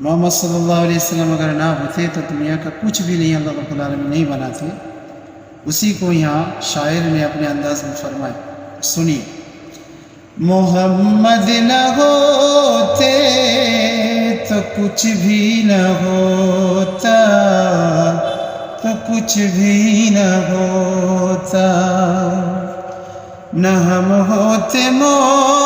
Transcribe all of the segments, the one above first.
محمد صلی اللہ علیہ وسلم اگر نہ ہوتے تو دنیا کا کچھ بھی نہیں، اللہ رب العالمین نہیں بناتے۔ اسی کو یہاں شاعر نے اپنے انداز میں فرمایا۔ سنیے۔ محمد نہ ہوتے تو کچھ بھی نہ ہوتا، تو کچھ بھی نہ ہوتا۔ نہ ہم ہوتے مومن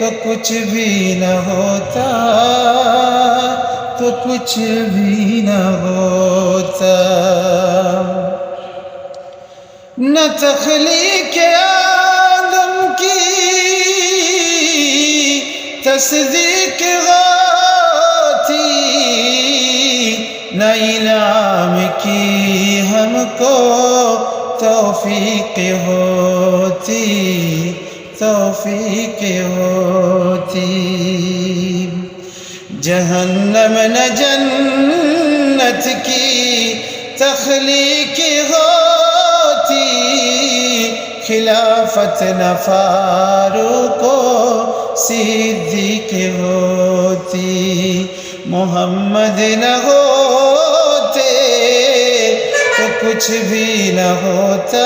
تو کچھ بھی نہ ہوتا، تو کچھ بھی نہ ہوتا۔ نہ تخلیق آدم کی تصدیق غاتی نہ انعام کی ہم کو توفیق ہوتی۔ توفیق ہوتی جہنم نہ جنت کی تخلیق ہوتی خلافت نہ فاروق و صدیق ہوتی محمد نہ ہوتے تو کچھ بھی نہ ہوتا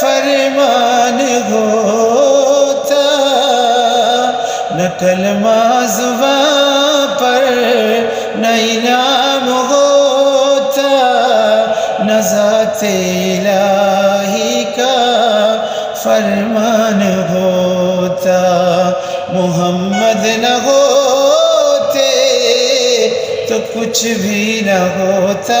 فرمان ہوتا نہ کلمہ زبان پر نہ انعام ہوتا، نہ ذات الہی کا فرمان ہوتا۔ محمد نہ ہوتے تو کچھ بھی نہ ہوتا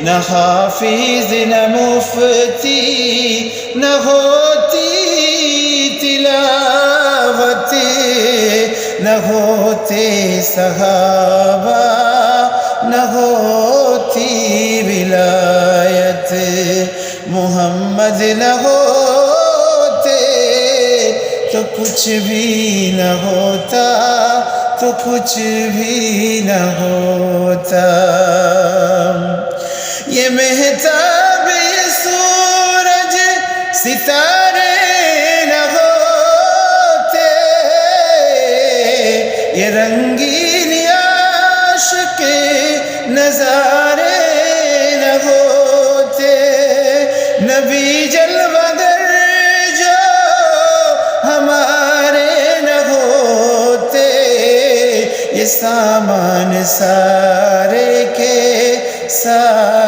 نہ حافظ، نہ مفتی، نہ ہوتی تلاوت، نہ ہوتے صحابہ، نہ ہوتی ولایت۔ محمد نہ ہوتے تو کچھ بھی نہ ہوتا، تو کچھ بھی نہ ہوتا۔ یہ مہتاب یہ سورج ستارے نہ ہوتے یہ رنگین عاشق نظارے نہ ہوتے نبی جلوہ در جو ہمارے نہ ہوتے یہ سامان سارے کے سارے